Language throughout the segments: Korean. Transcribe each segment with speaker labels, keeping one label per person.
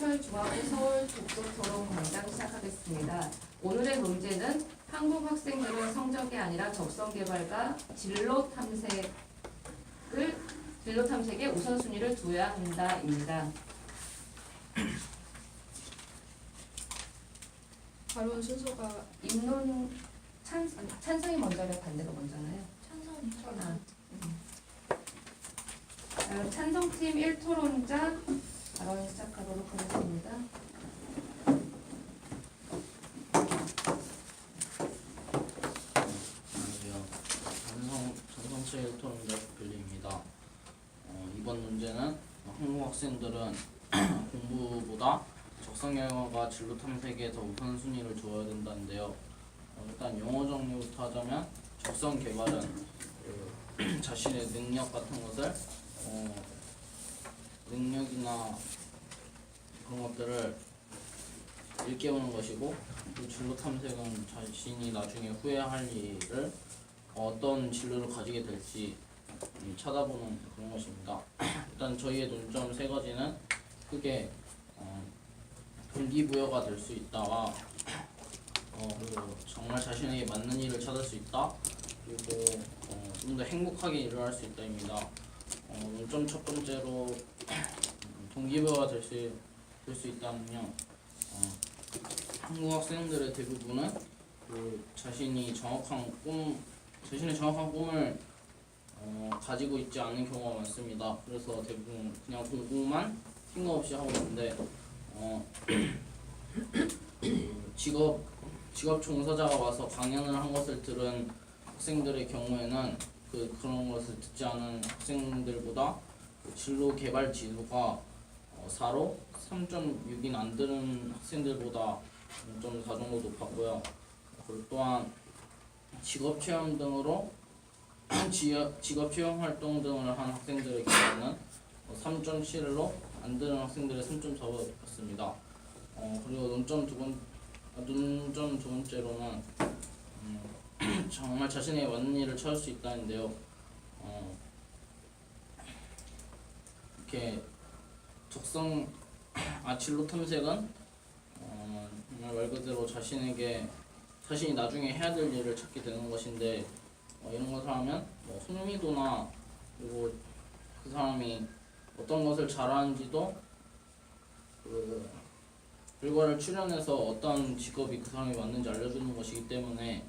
Speaker 1: 특별중앙고 서울 독서토론 강좌 시작하겠습니다. 오늘의 문제는 한국 학생들은 성적이 아니라 적성 개발과 진로 탐색을 진로 탐색에 우선순위를 둬야 한다입니다.
Speaker 2: 발언 순서가
Speaker 1: 입론 찬 찬성이 먼저래 반대가 먼저나요?
Speaker 2: 찬성이
Speaker 1: 아, 음. 찬성팀 1토론자 발언 시작하도록 하겠습니다.
Speaker 3: 안녕하세요. 전성 전성체 토론자 빌리입니다. 어, 이번 문제는 한국 학생들은 공부보다 적성 영어가 진로 탐색에 더 우선순위를 두어야 된다는데요. 어, 일단 영어 정리부터 하자면 적성 개발은 그 자신의 능력 같은 것을 어, 능력이나 그런 것들을 일깨우는 것이고 그 진로 탐색은 자신이 나중에 후회할 일을 어떤 진로를 가지게 될지 음, 찾아보는 그런 것입니다. 일단 저희의 논점 세 가지는 크게 어, 동기부여가 될 수 있다와 어, 그리고 정말 자신에게 맞는 일을 찾을 수 있다 그리고 어, 좀 더 행복하게 일을 할 수 있다입니다. 어, 논점 첫 번째로 음, 동기부여가 될 수 있다면요. 어, 한국 학생들의 대부분은 그 자신이 정확한 꿈, 자신의 정확한 꿈을 어, 가지고 있지 않은 경우가 많습니다. 그래서 대부분 그냥 공부만 힘거 없이 하고 있는데 어, 그 직업 직업 종사자가 와서 강연을 한 것을 들은 학생들의 경우에는 그 그런 것을 듣지 않은 학생들보다 그 진로 개발 지수가 어, 4로 3.6인 안 들은 학생들보다 0.4 정도 높았고요. 그리고 또한 직업 체험 등으로 직업 체험 활동 등을 한 학생들의 경우는 3.7로 안 들은 학생들의 3.4보다 높았습니다. 어, 그리고 논점 두 번, 아, 논점 두 번째로는 음, 정말 자신의 맞는 일을 찾을 수 있다는데요. 어, 이렇게 적성 아 진로 탐색은 어, 정말 말 그대로 자신에게 자신이 나중에 해야 될 일을 찾게 되는 것인데 어, 이런 것을 하면 뭐 흥미도나 그리고 그 사람이 어떤 것을 잘하는지도 그 결과를 출연해서 어떤 직업이 그 사람이 맞는지 알려주는 것이기 때문에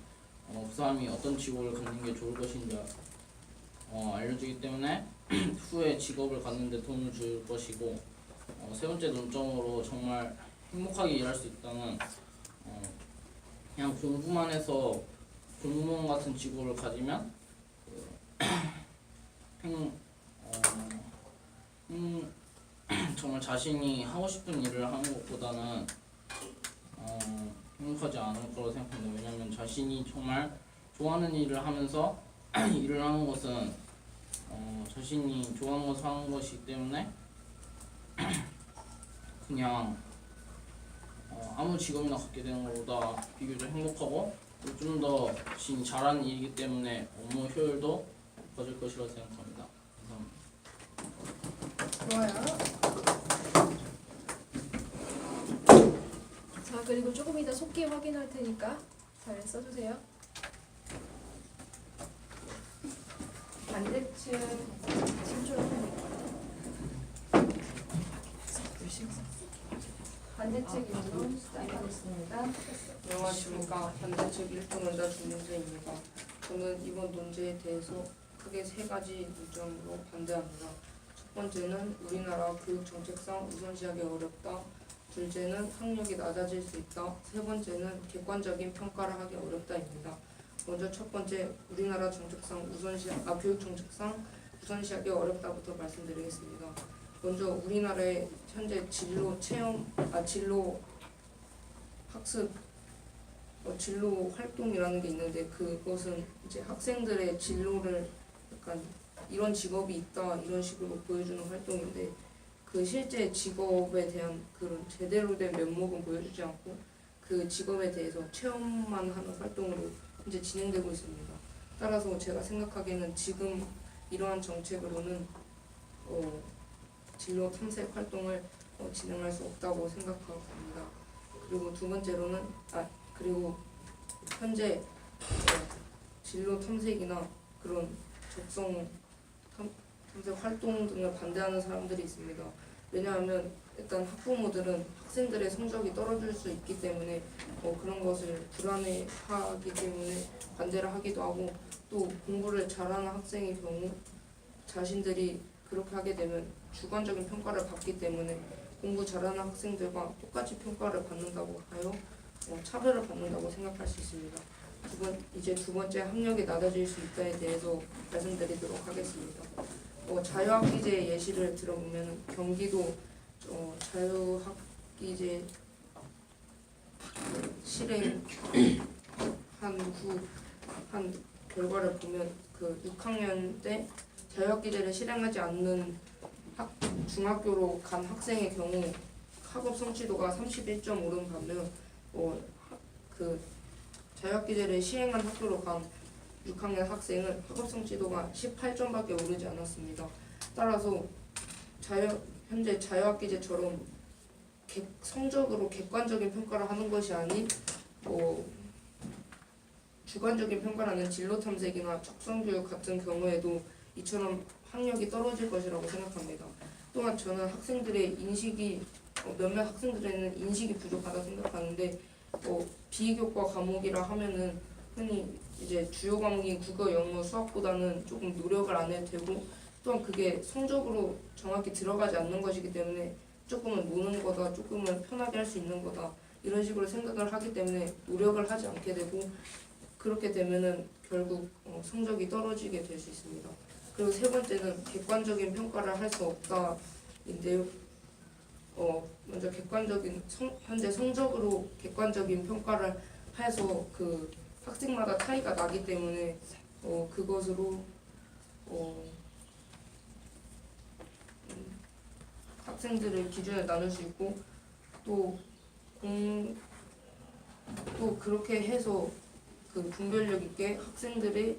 Speaker 3: 어, 그 사람이 어떤 직업을 갖는 게 좋을 것인지 어, 알려주기 때문에 후에 직업을 갖는데 도움을 줄 것이고 어, 세 번째 논점으로 정말 행복하게 일할 수 있다는 어, 그냥 공부만 해서 공무원 같은 직업을 가지면 그, 행, 어, 음, 정말 자신이 하고 싶은 일을 하는 것보다는 어, 행복하지 않을 거라고 생각합니다. 왜냐하면 자신이 정말 좋아하는 일을 하면서 일을 하는 것은 어, 자신이 좋아하는 것을 하는 것이기 때문에 그냥 어, 아무 직업이나 갖게 되는 것보다 비교적 행복하고 좀 더 자신이 잘하는 일이기 때문에 업무 효율도 높아질 것이라고 생각합니다. 감사합니다.
Speaker 2: 좋아요. 자 그리고 조금 이따 속기 확인할 테니까 잘 써주세요.
Speaker 1: 반대측 반대측 입론 시작하겠습니다.
Speaker 4: 안녕하십니까 반대측 1등 원자 주민재입니다. 저는 이번 논제에 대해서 크게 세 가지 논점으로 반대합니다. 첫 번째는 우리나라 교육 정책상 우선시하기 어렵다. 둘째는 학력이 낮아질 수 있다. 세 번째는 객관적인 평가를 하기 어렵다입니다. 먼저 첫 번째 우리나라 정책상 우선시 아 교육 정책상 우선시하기 어렵다부터 말씀드리겠습니다. 먼저 우리나라의 현재 진로 체험 아 진로 학습 어, 진로 활동이라는 게 있는데 그것은 이제 학생들의 진로를 약간 이런 직업이 있다 이런 식으로 보여주는 활동인데 그 실제 직업에 대한 그런 제대로 된 면목은 보여주지 않고 그 직업에 대해서 체험만 하는 활동으로 이제 진행되고 있습니다. 따라서 제가 생각하기에는 지금 이러한 정책으로는 어, 진로 탐색 활동을 어, 진행할 수 없다고 생각합니다. 그리고 두 번째로는 아 그리고 현재 어, 진로 탐색이나 그런 적성 탐, 탐색 활동 등을 반대하는 사람들이 있습니다. 왜냐하면 일단 학부모들은 학생들의 성적이 떨어질 수 있기 때문에 어, 그런 것을 불안해하기 때문에 반대를 하기도 하고 또 공부를 잘하는 학생의 경우 자신들이 그렇게 하게 되면 주관적인 평가를 받기 때문에 공부 잘하는 학생들과 똑같이 평가를 받는다고 하여 어, 차별을 받는다고 생각할 수 있습니다. 두 번, 이제 두 번째 학력이 낮아질 수 있다에 대해서 말씀드리도록 하겠습니다. 어, 자유학기제 예시를 들어보면 경기도 어, 자유학기제 실행 한 후한 결과를 보면 그 6학년 때 자유학기제를 실행하지 않는 학, 중학교로 간 학생의 경우 학업 성취도가 31점 오른 반면 어, 하- 그 자유학기제를 시행한 학교로 간 6학년 학생은 학업 성취도가 18점밖에 오르지 않았습니다. 따라서 자유 현재 자유학기제처럼 객, 성적으로 객관적인 평가를 하는 것이 아닌 뭐 주관적인 평가라는 진로 탐색이나 척성교육 같은 경우에도 이처럼 학력이 떨어질 것이라고 생각합니다. 또한 저는 학생들의 인식이 어, 몇몇 학생들에는 인식이 부족하다 생각하는데 어, 비교과 과목이라 하면은 흔히 이제 주요 과목인 국어, 영어, 수학보다는 조금 노력을 안 해도 되고 또한 그게 성적으로 정확히 들어가지 않는 것이기 때문에 조금은 노는 거다, 조금은 편하게 할 수 있는 거다 이런 식으로 생각을 하기 때문에 노력을 하지 않게 되고 그렇게 되면은 결국 어, 성적이 떨어지게 될 수 있습니다. 그리고 세 번째는 객관적인 평가를 할 수 없다인데요. 어 먼저 객관적인 성, 현재 성적으로 객관적인 평가를 해서 그 학생마다 차이가 나기 때문에 어 그것으로 어 음, 학생들을 기준에 나눌 수 있고 또 공, 또 그렇게 해서 그 분별력 있게 학생들의